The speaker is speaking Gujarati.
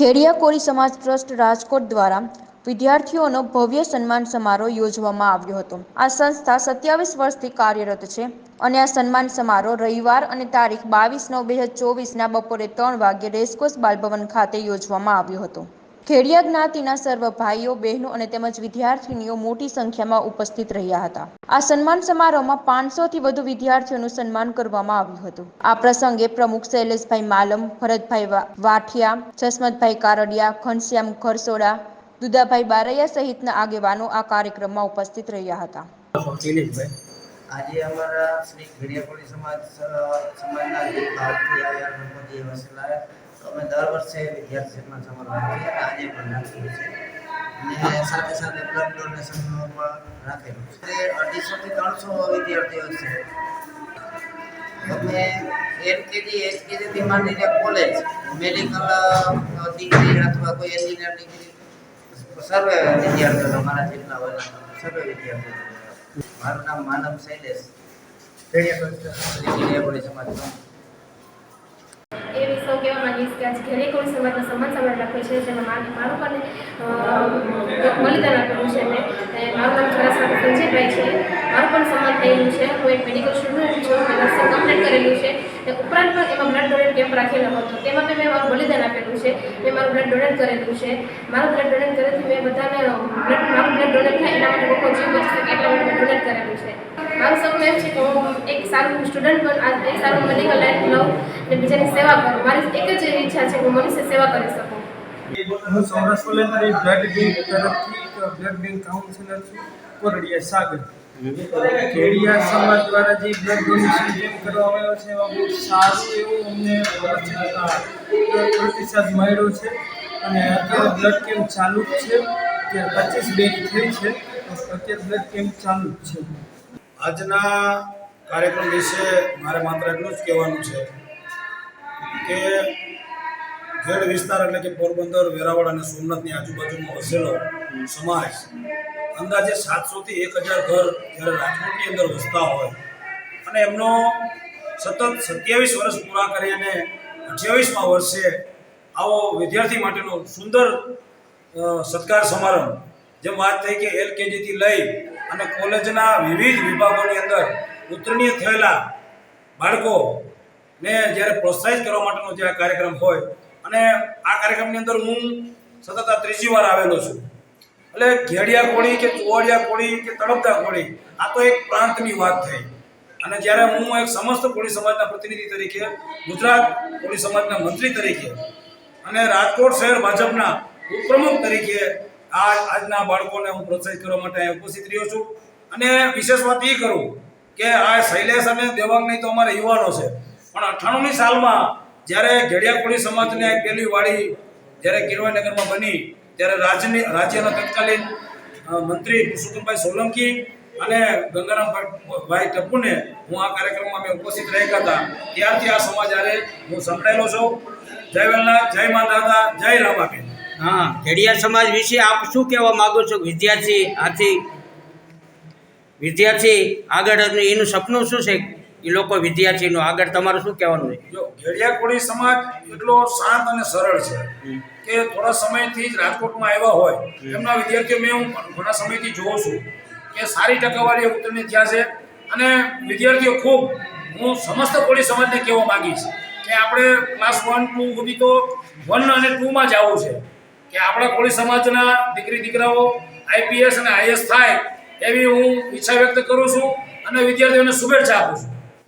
ખેડિયા કોળી સમાજ ટ્રસ્ટ રાજકોટ દ્વારા વિદ્યાર્થીઓનો ભવ્ય સન્માન સમારોહ યોજવામાં આવ્યો હતો. આ સંસ્થા સત્યાવીસ વર્ષથી કાર્યરત છે અને આ સન્માન સમારોહ રવિવાર અને તારીખ બાવીસ નવ બે હજાર ચોવીસના બપોરે ત્રણ વાગ્યે રેસકોર્સ બાલભવન ખાતે યોજવામાં આવ્યો હતો. ખેડિયા જ્ઞાતિના સર્વ ભાઈઓ, બહેનો અને તેમજ વિદ્યાર્થીનીઓ મોટી સંખ્યામાં ઉપસ્થિત રહ્યા હતા. આ સન્માન સમારોહમાં પાંચસોથી વધુ વિદ્યાર્થીઓનું સન્માન કરવામાં આવ્યું હતું. આ પ્રસંગે પ્રમુખ શૈલેષભાઈ માલમ, ભરતભાઈ વાઠિયા, જસમતભાઈ કારડિયા, ઘનશ્યામ ખરસોડા દુદાભાઈ બારૈયા સહિતના આગેવાનો આ કાર્યક્રમમાં ઉપસ્થિત રહ્યા હતા. આજે અમારા શ્રી ઘડિયાકોળી સમાજ સમાજના જે બહારથી અમે દર વર્ષે વિદ્યાર્થી સન્માન સમારોહ આજે પણ રાખીએ છીએ. અને સાથે સાથે બ્લડ ડોનેશન પણ રાખેલું છે. અઢીસોથી ત્રણસો વિદ્યાર્થીઓ છે. અમે એલકેજી એચકેજીથી માંડીને કોલેજ મેડિકલ ડિગ્રી અથવા કોઈ એન્જિનિયર ડિગ્રી સર્વે વિદ્યાર્થીઓ અમારા જેટલા હોય સર્વે વિદ્યાર્થીઓ મારું નામ માનવ શૈલેષ. શ્રી ઘડિયાકોળી સમાજ એ વિશે હું કહેવા માંગીશ કે આજે ઘરે કોઈ સમાજનો સમાન સમાજ રાખ્યો છે, જેમાં મારું પણ બલિદાન આપેલું છે મેં મારું નામ ખરા સાથે સંજયભાઈ છે. મારું પણ સમાન થયેલું છે. હું એક મેડિકલ સ્ટુડન્ટ છું મેં નર્સિંગ કમ્પ્લીટ કરેલું છે. અને ઉપરાંત પણ એમાં બ્લડ ડોનેટ કેમ્પ રાખેલો હતો. તેમાં પણ મેં મારું બલિદાન આપેલું છે. મેં મારું બ્લડ ડોનેટ કરેલું છે. મારું બ્લડ ડોનેટ કરેથી મેં બધાને બ્લડ મારું બ્લડ ડોનેટ થાય એના માટે લોકો જીવ બચી એટલા માટે મેં ડોનેટ કરેલું છે. મારું સપનું એમ છે કે હું એક સારું સ્ટુડન્ટ પણ, આ સારું મેડિકલ લાઈફ લઉં બીજાની સેવા કરું. મારી એક જ એવી ઈચ્છા છે કે હું મનુષ્ય સેવા કરી શકું. હું સૌરાષ્ટ્ર લેનારી બ્લડ બેંક તરફથી બ્લડ બેંક કાઉન્સિલર છું કોરડિયા સાગર. ખેડિયા સમાજ દ્વારા જે બ્લડ ડોનેશન કેમ્પ કરવામાં આવ્યો છે એમાં બહુ સારું એવું અમને પ્રતિસાદ મળ્યો છે. અને અત્યારે બ્લડ કેમ્પ ચાલુ જ છે અત્યારે પચીસ બેચ થઈ છે અત્યારે બ્લડ કેમ્પ ચાલુ જ છે. આજના કાર્યક્રમ વિશે મારે માત્ર એટલું જ કહેવાનું છે કે ઘેડ વિસ્તાર એટલે કે પોરબંદર, વેરાવળ અને સોમનાથની આજુબાજુમાં વસેલો સમાજ અંદાજે સાતસોથી એક હજાર ઘર જ્યારે રાજકોટની અંદર વસતા હોય અને એમનો સતત સત્યાવીસ વર્ષ પૂરા કરી અને અઠ્યાવીસમાં વર્ષે આવો વિદ્યાર્થી માટેનો સુંદર સત્કાર સમારંભ, જેમ વાત થઈ કે એલકેજીથી લઈ અને કોલેજના વિવિધ વિભાગોની અંદર ઉત્તીર્ણ થયેલા બાળકોને જ્યારે પ્રોત્સાહિત કરવા માટેનો જે આ કાર્યક્રમ હોય, અને આ કાર્યક્રમની અંદર હું સતત આ ત્રીજી વાર આવેલો છું. એટલે ઘેડિયા કોળી કે ચુવાડિયા કોળી કે તળપદા કોળી, આ તો એક પ્રાંતની વાત થઈ. અને જ્યારે હું એક સમસ્ત કોળી સમાજના પ્રતિનિધિ તરીકે, ગુજરાત કોળી સમાજના મંત્રી તરીકે, અને રાજકોટ શહેર ભાજપના ઉપપ્રમુખ તરીકે આ આજના બાળકોને હું પ્રોત્સાહિત કરવા માટે અહીં ઉપસ્થિત રહ્યો છું. અને વિશેષ વાત એ કરું કે આ શૈલેષ અને દેવાંગ નહીં તો અમારા યુવાનો છે. પણ અઠ્ઠાણુંની સાલમાં જ્યારે ઘડિયાકોળી સમાજને પહેલી વાડી જ્યારે કિરવાનગરમાં બની, ત્યારે રાજ્યની રાજ્યના તત્કાલીન મંત્રી પુરુષોત્તમભાઈ સોલંકી અને ગંગારામભાઈ ટપ્પુને હું આ કાર્યક્રમમાં મેં ઉપસ્થિત રહ્યા હતા. ત્યારથી આ સમાજ આરે હું સંકળાયેલો છું. જય વેલનાથ જય માતા જય રામાબેન. હા, ઘડિયાળ સમાજ વિશે આપ શું કહેવા માગો છો? વિદ્યાર્થી, આથી વિદ્યાર્થી, આગળ એનું સપનું શું છે? એ લોકો વિદ્યાર્થીનું. આગળ તમારું શું કહેવાનું છે? જો ઘેડિયા કોળી સમાજ એટલો શાંત અને સરળ છે કે થોડા સમયથી જ રાજકોટમાં આવ્યા હોય એમના વિદ્યાર્થીઓ મેં હું ઘણા સમયથી જોઉં છું કે સારી ટકાવારી ઉતરણી થયા છે અને વિદ્યાર્થીઓ ખૂબ હું સમસ્ત કોળી સમાજને કહેવા માગીશ કે આપણે ક્લાસ વન ટુ સુધી તો વન અને ટુમાં જ આવવું છે કે આપણા કોળી સમાજના દીકરી દીકરાઓ આઈપીએસ અને આઈએસ થાય એવી હું ઈચ્છા વ્યક્ત કરું છું અને વિદ્યાર્થીઓને શુભેચ્છા આપું છું.